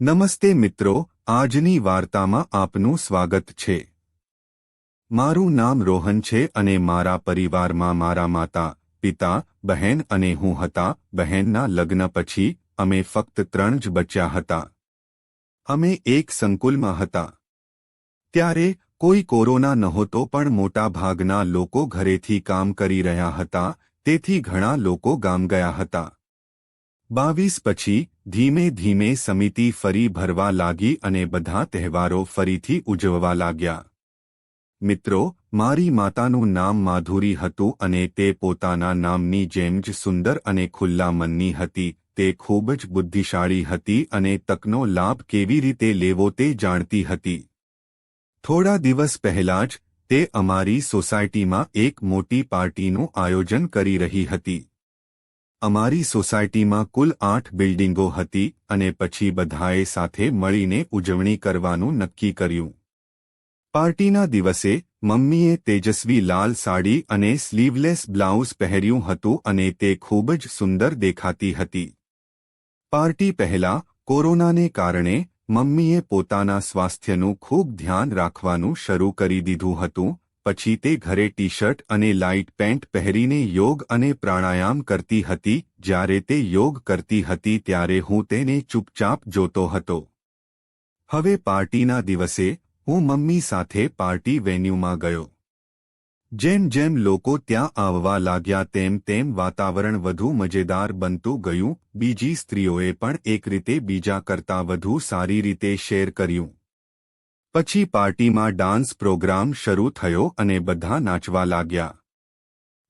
નમસ્તે મિત્રો, આજની વાર્તામાં આપનું સ્વાગત છે. મારું નામ રોહન છે અને મારા પરિવારમાં મારા માતા, પિતા, બહેન અને હું હતા. બહેનના લગ્ન પછી અમે ફક્ત ત્રણ જ બચ્યા હતા. અમે એક સંકુલમાં હતા. ત્યારે કોઈ કોરોના નહોતો પણ મોટા ભાગના લોકો ઘરેથી કામ કરી રહ્યા હતા. તેથી ઘણા લોકો ગામ ગયા હતા. બાવીસ પછી ધીમે ધીમે સમિતિ ફરી ભરવા લાગી અને બધા તહેવારો ફરીથી ઉજવવા લાગ્યા. મિત્રો, મારી માતાનું નામ માધુરી હતું અને તે પોતાના નામની જેમ જ સુંદર અને ખુલ્લા મનની હતી, તે ખૂબ જ બુદ્ધિશાળી હતી અને તકનો લાભ કેવી રીતે લેવો તે જાણતી હતી. થોડા દિવસ પહેલા જ, તે અમારી સોસાયટીમાં એક મોટી પાર્ટીનું આયોજન કરી રહી હતી. અમારી સોસાયટીમાં કુલ આઠ બિલ્ડિંગો હતી અને પછી બધાએ સાથે મળીને ઉજવણી કરવાનું નક્કી કર્યું. પાર્ટીના દિવસે મમ્મીએ તેજસ્વી લાલ સાડી અને સ્લીવલેસ બ્લાઉઝ પહેર્યું હતું અને તે ખૂબ જ સુંદર દેખાતી હતી. પાર્ટી પહેલા કોરોનાને કારણે મમ્મીએ પોતાના સ્વાસ્થ્યનું ખૂબ ધ્યાન રાખવાનું શરૂ કરી દીધું હતું પછી તે ઘરે ટી શર્ટ અને લાઇટ પેન્ટ પહેરીને યોગ અને પ્રાણાયામ કરતી હતી. જ્યારે તે યોગ કરતી હતી ત્યારે હું તેને ચૂપચાપ જોતો હતો. હવે પાર્ટીના દિવસે હું મમ્મી સાથે પાર્ટી વેન્યુમાં ગયો. જેમ જેમ લોકો ત્યાં આવવા લાગ્યા તેમ તેમ વાતાવરણ વધુ મજેદાર બનતું ગયું. બીજી સ્ત્રીઓએ પણ એક રીતે બીજા કરતાં વધુ સારી રીતે શેર કર્યું. પછી પાર્ટીમાં ડાન્સ પ્રોગ્રામ શરૂ થયો અને બધા નાચવા લાગ્યા.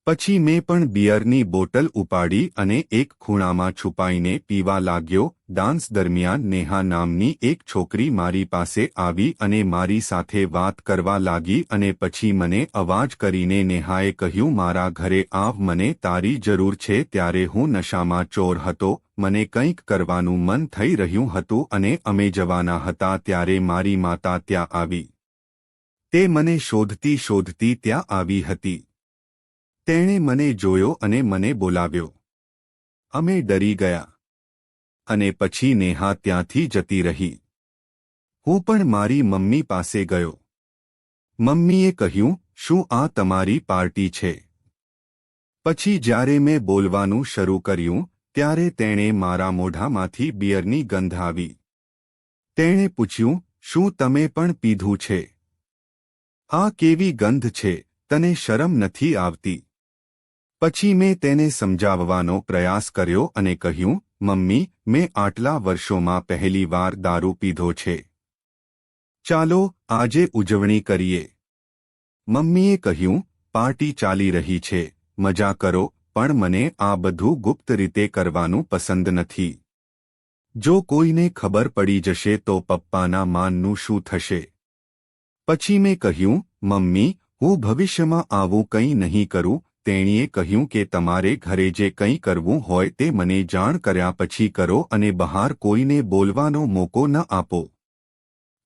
પછી મેં પણ બિયરની બોટલ ઉપાડી અને એક ખૂણામાં છુપાઈને પીવા લાગ્યો. ડાન્સ દરમિયાન નેહા નામની એક છોકરી મારી પાસે આવી અને મારી સાથે વાત કરવા લાગી અને પછી મને અવાજ કરીને નેહાએ કહ્યું, મારા ઘરે આવ, મને તારી જરૂર છે, ત્યારે હું નશામાં ચોર હતો, મને કંઈક કરવાનું મન થઈ રહ્યું હતું અને અમે જવાના હતા ત્યારે મારી માતા ત્યાં આવી. તે મને શોધતી શોધતી ત્યાં આવી હતી. તેણે મને જોયો અને મને બોલાવ્યો. અમે ડરી ગયા. અને પછી નેહા ત્યાંથી જતી રહી. હું પણ મારી મમ્મી પાસે ગયો. મમ્મીએ કહ્યું, શું આ તમારી પાર્ટી છે? પછી જ્યારે મેં બોલવાનું શરૂ કર્યું, ત્યારે તેણે મારા મોઢામાંથી બિયરની ગંધ આવી. તેણે પૂછ્યું, શું તમે પણ પીધું છે? આ કેવી ગંધ છે? તને શરમ નથી આવતી? પછી મેં તેને સમજાવવાનો પ્રયાસ કર્યો અને કહ્યું, મમ્મી, મેં આટલા વર્ષોમાં પહેલી વાર દારૂ પીધો છે. ચાલો, આજે ઉજવણી કરીએ. મમ્મીએ કહ્યું, પાર્ટી ચાલી રહી છે. મજા કરો, પણ મને આ બધું ગુપ્ત રીતે કરવાનું પસંદ નથી. જો કોઈને ખબર પડી જશે તો પપ્પાના માનનું શું થશે? પછી મેં કહ્યું, મમ્મી, હું ભવિષ્યમાં આવું કંઈ નહીં કરું તેણીએ કહ્યું કે તમારે ઘરે જે કંઈ કરવું હોય તે મને જાણ કર્યા પછી કરો અને બહાર કોઈને બોલવાનો મોકો ન આપો.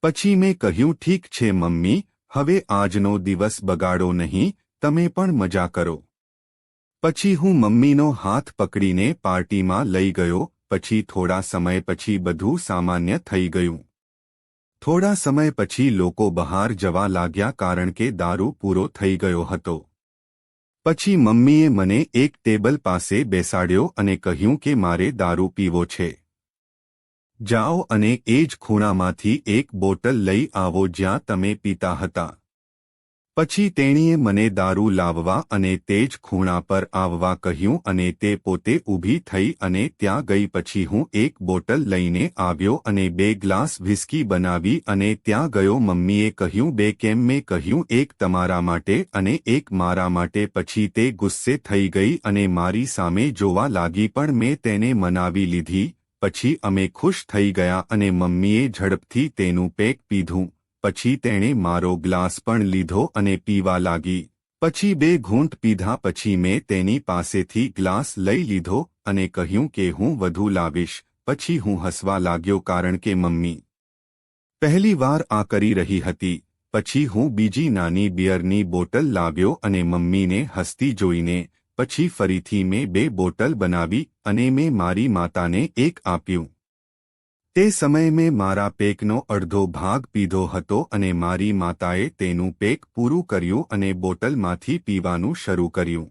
પછી મેં કહ્યું, ઠીક છે મમ્મી, હવે આજનો દિવસ બગાડો નહીં, તમે પણ મજા કરો. પછી હું મમ્મીનો હાથ પકડીને પાર્ટીમાં લઈ ગયો, પછી થોડા સમય પછી બધું સામાન્ય થઈ ગયું. થોડા સમય પછી લોકો બહાર જવા લાગ્યા કારણ કે દારૂ પૂરો થઈ ગયો હતો. પછી મમ્મીએ મને એક ટેબલ પાસે બેસાડ્યો અને કહ્યું કે મારે દારૂ પીવો છે. જાઓ અને એ જ ખૂણામાંથી એક બોટલ લઈ આવો જ્યાં તમે પીતા હતા. પછી તેણીએ મને દારૂ લાવવા અને તે જ ખૂણા પર આવવા કહ્યું અને તે પોતે ઊભી થઈ અને ત્યાં ગઈ પછી હું એક બોટલ લઈને આવ્યો અને બે ગ્લાસ વ્હિસ્કી બનાવી અને ત્યાં ગયો મમ્મીએ કહ્યું, બે કેમ મેં કહ્યું, એક તમારા માટે અને એક મારા માટે. પછી તે ગુસ્સે થઈ ગઈ અને મારી સામે જોવા લાગી, પણ મેં તેને મનાવી લીધી. પછી અમે ખુશ થઈ ગયા અને મમ્મીએ ઝડપથી તેનું પેક પીધું. પછી તેણે મારો ગ્લાસ પણ લીધો અને પીવા લાગી. પછી બે ઘૂંટ પીધા, પછી મેં તેની પાસેથી ગ્લાસ લઈ લીધો અને કહ્યું કે હું વધુ લાવીશ. પછી હું હસવા લાગ્યો કારણ કે મમ્મી પહેલી વાર આ કરી રહી હતી. પછી હું બીજી નાની બિયરની બોટલ લાવ્યો અને મમ્મીને હસતી જોઈને, પછી ફરીથી મેં બે બોટલ બનાવી અને મેં મારી માતાને એક આપ્યું. તે સમયે મેં મારા પેકનો અડધો ભાગ પીધો હતો અને મારી માતાએ તેનું પેક પૂરું કર્યું અને બોટલમાંથી પીવાનું શરૂ કર્યું.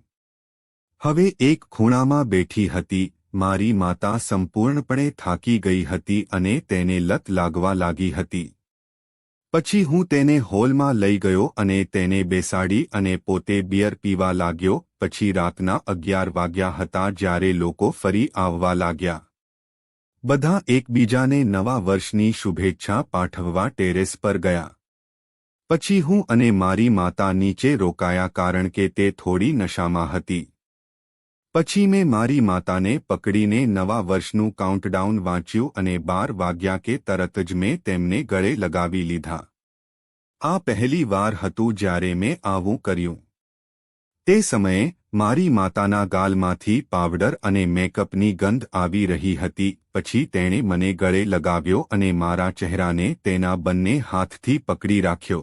હવે એક ખૂણામાં બેઠી હતી, મારી માતા સંપૂર્ણપણે થાકી ગઈ હતી અને તેને લત લાગવા લાગી હતી. પછી હું તેને હોલમાં લઈ ગયો અને તેને બેસાડી અને પોતે બિયર પીવા લાગ્યો, પછી રાતના અગિયાર વાગ્યા હતા જ્યારે લોકો ફરી આવવા લાગ્યા. બધા એકબીજાને નવા વર્ષની શુભેચ્છા પાઠવવા ટેરેસ પર ગયા. પછી હું અને મારી માતા નીચે રોકાયા કારણ કે તે થોડી નશામાં હતી. પછી મેં મારી માતાને પકડીને નવા વર્ષનું કાઉન્ટડાઉન વાંચ્યું અને બાર વાગ્યા કે તરત જ મેં તેમને ગળે લગાવી લીધા. આ પહેલી વાર હતું જ્યારે મેં આવું કર્યું. તે સમયે મારી માતાના ગાલમાંથી પાવડર અને મેકઅપની ગંધ આવી રહી હતી, પછી તેણે મને ગળે લગાવ્યો અને મારા ચહેરાને તેના બંને હાથથી પકડી રાખ્યો.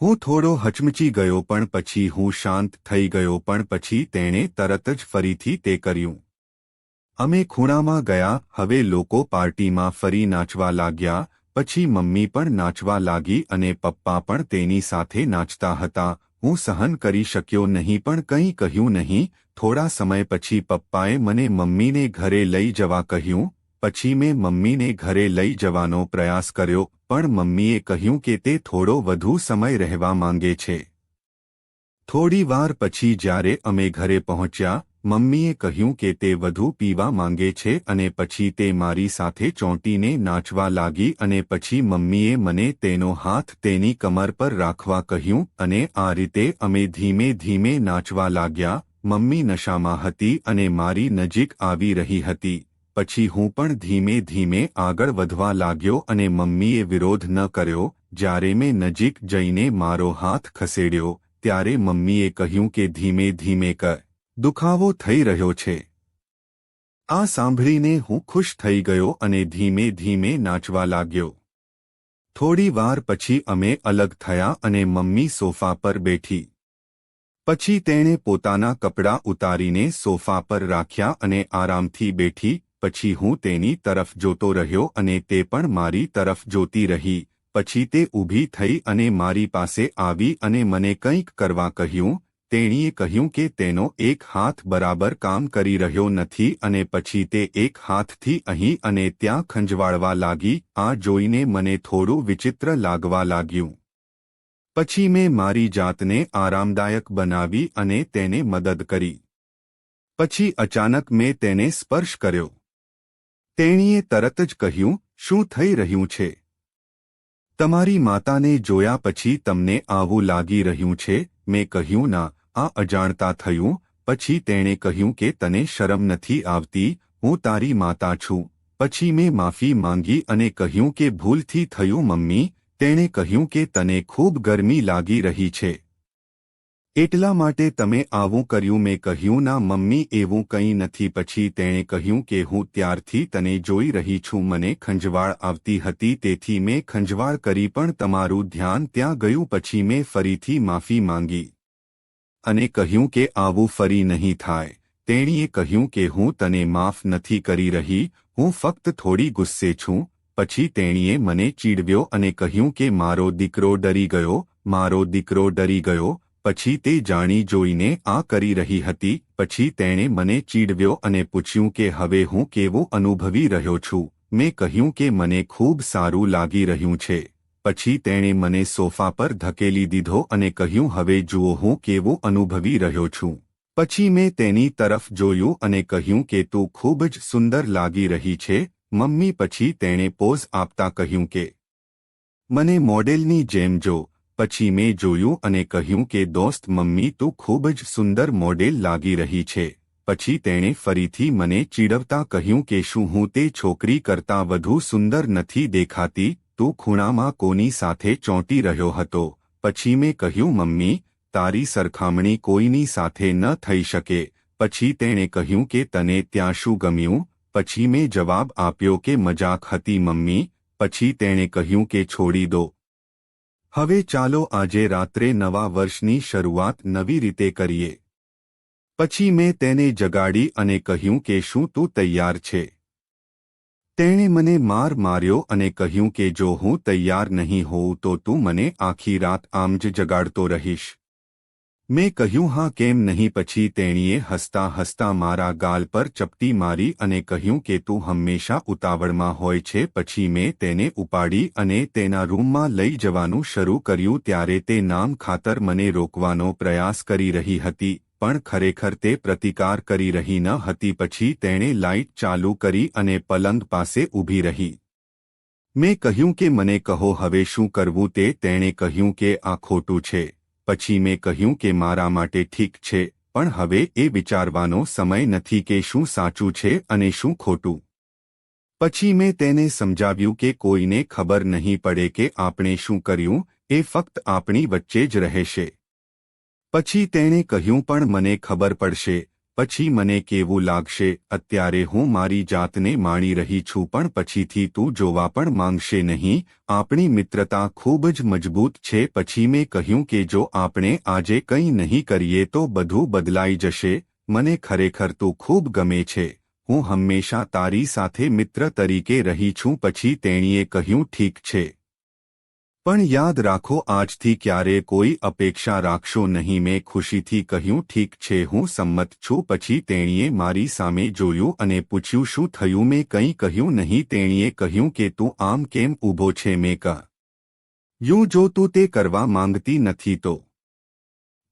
હું થોડો હચમચી ગયો પણ પછી હું શાંત થઈ ગયો પણ પછી તેણે તરત જ ફરીથી તે કર્યું. અમે ખૂણામાં ગયા, હવે લોકો પાર્ટીમાં ફરી નાચવા લાગ્યા, પછી મમ્મી પણ નાચવા લાગી અને પપ્પા પણ તેની સાથે નાચતા હતા હું સહન કરી શક્યો નહીં પણ કંઈ કહ્યું નહીં. થોડા સમય પછી પપ્પાએ મને મમ્મીને ઘરે લઈ જવા કહ્યું. પછી મેં મમ્મીને ઘરે લઈ જવાનો પ્રયાસ કર્યો, પણ મમ્મીએ કહ્યું કે તે થોડો વધુ સમય રહેવા માંગે છે. થોડી વાર પછી જ્યારે અમે ઘરે પહોંચ્યા મમ્મીએ કહ્યું કે તે વધુ પીવા માંગે છે અને પછી તે મારી સાથે ચોંટીને નાચવા લાગી અને પછી મમ્મીએ મને તેનો હાથ તેની કમર પર રાખવા કહ્યું અને આ રીતે અમે ધીમે ધીમે નાચવા લાગ્યા, મમ્મી નશામાં હતી અને મારી નજીક આવી રહી હતી. પછી હું પણ ધીમે ધીમે આગળ વધવા લાગ્યો અને મમ્મીએ વિરોધ ન કર્યો, જ્યારે મેં નજીક જઈને મારો હાથ ખસેડ્યો, ત્યારે મમ્મીએ કહ્યું કે ધીમે ધીમે કર. દુખાવો થઈ રહ્યો છે. આ સાંભળીને હું ખુશ થઈ ગયો અને ધીમે ધીમે નાચવા લાગ્યો. થોડી વાર પછી અમે અલગ થયા અને મમ્મી સોફા પર બેઠી. પછી તેણે પોતાના કપડાં ઉતારીને સોફા પર રાખ્યા અને આરામથી બેઠી, પછી હું તેની તરફ જોતો રહ્યો અને તે પણ મારી તરફ જોતી રહી. પછી તે ઊભી થઈ અને મારી પાસે આવી અને મને કંઈક કરવા કહ્યું તેણીએ કહ્યું કે તેનો એક હાથ બરાબર કામ કરી રહ્યો નથી અને પછી તે એક હાથથી અહીં અને ત્યાં ખંજવાળવા લાગી, આ જોઈને મને થોડું વિચિત્ર લાગવા લાગ્યું. પછી મેં મારી જાતને આરામદાયક બનાવી અને તેને મદદ કરી. પછી અચાનક મેં તેને સ્પર્શ કર્યો. તેણીએ તરત જ કહ્યું, શું થઈ રહ્યું છે? તમારી માતાને જોયા પછી તમને આવું લાગી રહ્યું છે? મેં કહ્યું, ના આ અજાણતા થયું, પછી તેણે કહ્યું કે તને શરમ નથી આવતી, હું તારી માતા છું. પછી મેં માફી માંગી અને કહ્યું કે ભૂલથી થયું મમ્મી, તેણે કહ્યું કે તને ખૂબ ગરમી લાગી રહી છે. એટલા માટે તમે આવું કર્યું, મેં કહ્યું, ના મમ્મી, એવું કંઈ નથી. પછી તેણે કહ્યું કે હું ત્યારથી તને જોઈ રહી છું, મને ખંજવાળ આવતી હતી, તેથી મેં ખંજવાળ કરી પણ તમારું ધ્યાન ત્યાં ગયું, પછી મેં ફરીથી માફી માંગી. અને કહ્યું કે આવું ફરી નહીં થાય. તેણીએ કહ્યું કે હું તને માફ નથી કરી રહી, હું ફક્ત થોડી ગુસ્સે છું. પછી તેણીએ મને ચીડવ્યો અને કહ્યું કે મારો દીકરો ડરી ગયો, મારો દીકરો ડરી ગયો. પછી તે જાણી જોઈને આ કરી રહી હતી. પછી તેણે મને ચીડવ્યો અને પૂછ્યું કે હવે હું કેવું અનુભવી રહ્યો છું. મેં કહ્યું કે મને ખૂબ સારું લાગી રહ્યું છે. પછી તેણે મને સોફા પર ધકેલી દીધો અને કહ્યું, હવે જુઓ હું કેવો અનુભવી રહ્યો છું. પછી મેં તેની તરફ જોયું અને કહ્યું કે, તું ખૂબ જ સુંદર લાગી રહી છે. મમ્મી પછી તેણે પોઝ આપતા કહ્યું કે, મને મોડેલની જેમ જો. પછી મેં જોયું અને કહ્યું કે, દોસ્ત, મમ્મી, તું ખૂબ જ સુંદર મોડેલ લાગી રહી છે. પછી તેણે ફરીથી મને ચીડવતા કહ્યું કે, શું હું તે છોકરી કરતાં વધુ સુંદર નથી દેખાતી? તું ખૂણામાં કોની સાથે ચોંટી રહ્યો હતો? પછી મેં કહ્યું, મમ્મી, તારી સરખામણી કોઈની સાથે ન થઈ શકે. પછી તેણે કહ્યું કે, તને ત્યાં શું ગમ્યું? પછી મેં જવાબ આપ્યો કે, મજાક હતી, મમ્મી. પછી તેણે કહ્યું કે, છોડી દો. હવે ચાલો આજે રાત્રે નવા વર્ષની શરૂઆત નવી રીતે કરીએ. પછી મેં તેને જગાડી અને કહ્યું કે, શું તું તૈયાર છે? તેણે મને માર માર્યો અને કહ્યું કે જો હું તૈયાર નહીં હોઉં તો તું મને આખી રાત આમ જ જગાડતો રહીશ. મેં કહ્યું, હા, કેમ નહીં? પછી તેણીએ હસતા હસતા મારા ગાલ પર ચપટી મારી અને કહ્યું કે તું હંમેશા ઉતાવળમાં હોય છે. પછી મેં તેને ઉપાડી અને તેના રૂમમાં લઈ જવાનું શરૂ કર્યું. ત્યારે તે નામ ખાતર મને રોકવાનો પ્રયાસ કરી રહી હતી. પણ ખરેખર તે પ્રતિકાર કરી રહી ન હતી, પછી તેણે લાઇટ ચાલુ કરી અને પલંગ પાસે ઊભી રહી. મેં કહ્યું કે મને કહો, હવે શું કરવું તે? તેણે કહ્યું કે આ ખોટું છે. પછી મેં કહ્યું કે મારા માટે ઠીક છે, પણ હવે એ વિચારવાનો સમય નથી કે શું સાચું છે અને શું ખોટું. પછી મેં તેને સમજાવ્યું કે કોઈને ખબર નહીં પડે કે આપણે શું કર્યું, એ ફક્ત આપણી વચ્ચે જ રહેશે. પછી તેણે કહ્યું, પણ મને ખબર પડશે, પછી મને કેવું લાગશે, અત્યારે હું મારી જાતને માણી રહી છું, પણ પછીથી તું જોવા પણ માંગશે નહીં, આપણી મિત્રતા ખૂબ જ મજબૂત છે, પછી મેં કહ્યું કે જો આપણે આજે કંઈ નહીં કરીએ તો બધું બદલાઈ જશે, મને ખરેખર તું ખૂબ ગમે છે, હું હંમેશા તારી સાથે મિત્ર તરીકે રહી છું, પછી તેણીએ કહ્યું, ઠીક છે. પણ યાદ રાખો, આજથી ક્યારે કોઈ અપેક્ષા રાખશો નહીં, મેં ખુશીથી કહ્યું, ઠીક છે, હું સંમત છું. પછી તેણીએ મારી સામે જોયું અને પૂછ્યું, શું થયું? મેં કંઈ કહ્યું નહીં, તેણીએ કહ્યું કે, તું આમ કેમ ઊભો છે? મેં કહ યું જો તું તે કરવા માંગતી નથી તો.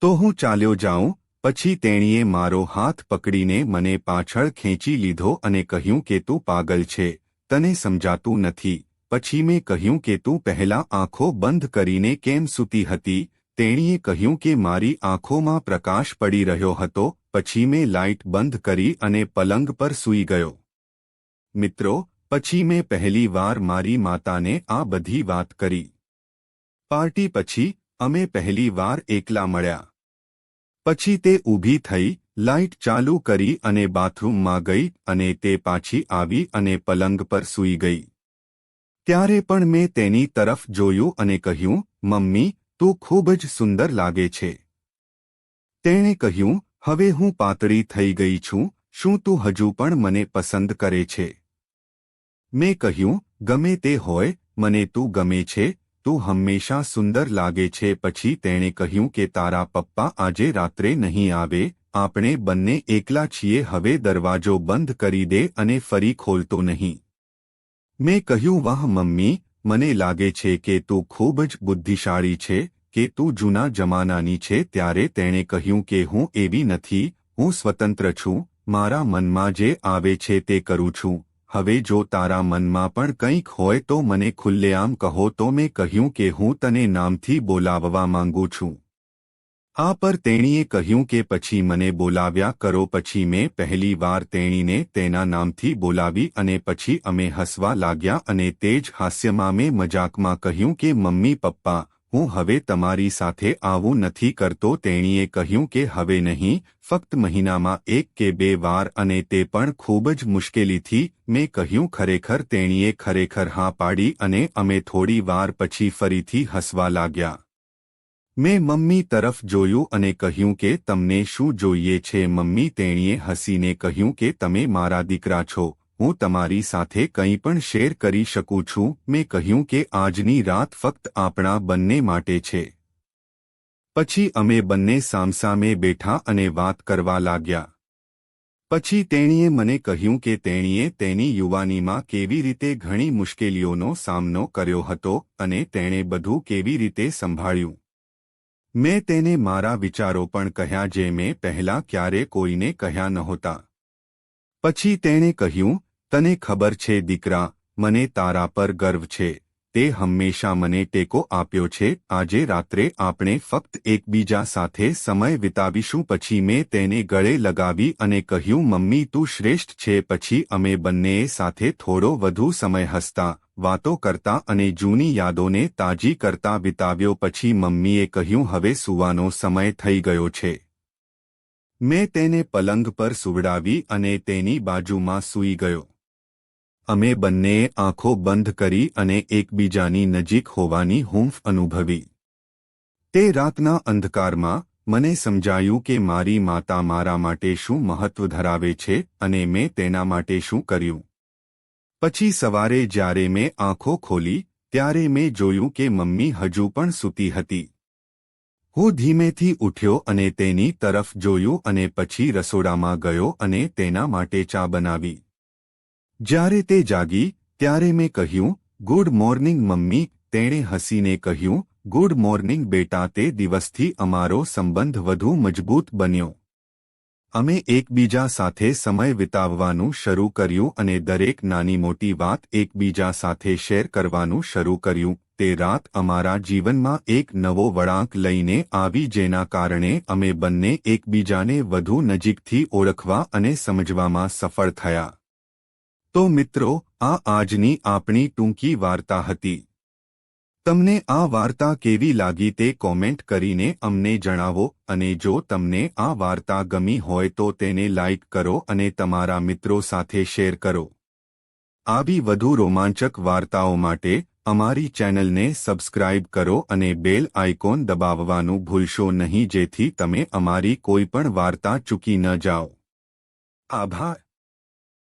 તો હું ચાલ્યો જાઉં. પછી તેણીએ મારો હાથ પકડીને મને પાછળ ખેંચી લીધો અને કહ્યું કે, તું પાગલ છે, તને સમજાતું નથી. પછી મેં કહ્યું કે તું પહેલા આંખો બંધ કરીને કેમ સૂતી હતી? તેણીએ કહ્યું કે મારી આંખોમાં પ્રકાશ પડી રહ્યો હતો, પછી મેં લાઇટ બંધ કરી અને પલંગ પર સૂઈ ગયો. મિત્રો, પછી મેં પહેલી વાર મારી માતાને આ બધી વાત કરી. પાર્ટી પછી, અમે પહેલી વાર એકલા મળ્યા. પછી તે ઊભી થઈ, લાઇટ ચાલુ કરી અને બાથરૂમમાં ગઈ અને તે પાછી આવી અને પલંગ પર સૂઈ ગઈ. ત્યારે પણ મેં તેની તરફ જોયું અને કહ્યું, મમ્મી, તું ખૂબ જ સુંદર લાગે છે. તેણે કહ્યું, હવે હું પાતળી થઈ ગઈ છું, શું તું હજુ પણ મને પસંદ કરે છે? મેં કહ્યું, ગમે તે હોય, મને તું ગમે છે, તું હંમેશા સુંદર લાગે છે. પછી તેણે કહ્યું કે, તારા પપ્પા આજે રાત્રે નહીં આવે, આપણે બંને એકલા છીએ, હવે દરવાજો બંધ કરી દે અને ફરી ખોલતો નહીં. મેં કહ્યું, વાહ, મમ્મી, મને લાગે છે કે તું ખૂબ જ બુદ્ધિશાળી છે, કે તું જૂના જમાનાની છે. ત્યારે તેણે કહ્યું કે, હું એવી નથી, હું સ્વતંત્ર છું, મારા મનમાં જે આવે છે તે કરું છું. હવે જો તારા મનમાં પણ કંઈક હોય તો મને ખુલ્લેઆમ કહો. તો મેં કહ્યું કે, હું તને નામથી બોલાવવા માંગુ છું. આ પર તેણીએ કહ્યું કે પછી મને બોલાવ્યા કરો, પછી મેં પહેલી વાર તેણીને તેના નામથી બોલાવી અને પછી અમે હસવા લાગ્યા અને તે જ હાસ્યમાં મેં મજાકમાં કહ્યું કે, મમ્મી, પપ્પા, હું હવે તમારી સાથે આવું નથી કરતો. તેણીએ કહ્યું કે, હવે નહીં, ફક્ત મહિનામાં એક કે બે વાર અને તે પણ ખૂબ જ મુશ્કેલીથી. મેં કહ્યું, ખરેખર તેણીએ ખરેખર હા પાડી અને અમે થોડી વાર પછી ફરીથી હસવા લાગ્યા. મેં મમ્મી તરફ જોયું અને કહ્યું કે તમને શું જોઈએ છે? મમ્મી તેણીએ હસીને કહ્યું કે તમે મારા દીકરા છો, હું તમારી સાથે કંઈ પણ શેર કરી શકું છું. મેં કહ્યું કે આજની રાત ફક્ત આપણા બંને માટે છે. પછી અમે બંને સામસામે બેઠા અને વાત કરવા લાગ્યા. પછી તેણીએ મને કહ્યું કે તેણીએ તેની યુવાનીમાં કેવી રીતે ઘણી મુશ્કેલીઓનો સામનો કર્યો હતો અને તેણે બધું કેવી રીતે સંભાળ્યું. મેં તેને મારા વિચારો પણ કહ્યા જે મેં પહેલા ક્યારે કોઈને કહ્યા નહોતા. પછી તેણે કહ્યું, તને ખબર છે દીકરા, મને તારા પર ગર્વ છે. તે હંમેશા મને ટેકો આપ્યો છે. આજે રાત્રે આપણે ફક્ત એકબીજા સાથે સમય વિતાવીશું. પછી મેં તેને ગળે લગાવી અને કહ્યું, મમ્મી, તું શ્રેષ્ઠ છે. પછી અમે બંનેએ સાથે થોડો વધુ સમય હસતા વાતો કરતા અને જૂની યાદોને તાજી કરતા વિતાવ્યો પછી મમ્મીએ કહ્યું, હવે સુવાનો સમય થઈ ગયો છે. મેં તેને પલંગ પર સુવડાવી અને તેની બાજુમાં સૂઈ ગયો. અમે બંનેએ આંખો બંધ કરી અને એકબીજાની નજીક હોવાની હૂંફ અનુભવી. તે રાતના અંધકારમાં, મને સમજાયું કે મારી માતા મારા માટે શું મહત્વ ધરાવે છે અને મેં તેના માટે શું કર્યું? પછી સવારે જ્યારે મેં આંખો ખોલી, ત્યારે મેં જોયું કે મમ્મી હજુ પણ સૂતી હતી. હું ધીમેથી ઉઠ્યો અને તેની તરફ જોયું અને પછી રસોડામાં ગયો અને તેના માટે ચા બનાવી. જ્યારે તે જાગી, ત્યારે મેં કહ્યું, ગુડ મોર્નિંગ મમ્મી, તેણે હસીને કહ્યું, ગુડ મોર્નિંગ બેટા, તે દિવસથી અમારો સંબંધ વધુ મજબૂત બન્યો. અમે એકબીજા સાથે સમય વિતાવવાનું શરૂ કર્યું અને દરેક નાની મોટી વાત એકબીજા સાથે શેર કરવાનું શરૂ કર્યું. તે રાત અમારા જીવનમાં એક નવો વળાંક લઈને આવી જેના કારણે અમે બંને એકબીજાને વધુ નજીકથી ઓળખવા અને સમજવામાં સફળ થયા. તો મિત્રો, આ આજની આપણી ટૂંકી વાર્તા હતી. તમને આ વાર્તા કેવી લાગી તે કોમેન્ટ કરીને અમને જણાવો અને જો તમને આ વાર્તા ગમી હોય તો તેને લાઇક કરો અને તમારા મિત્રો સાથે શેર કરો. આવી વધુ રોમાંચક વાર્તાઓ માટે અમારી ચેનલને સબસ્ક્રાઇબ કરો અને બેલ આઇકોન દબાવવાનું ભૂલશો નહીં જેથી તમે અમારી કોઈ પણ વાર્તા ચૂકી ન જાઓ. આભાર.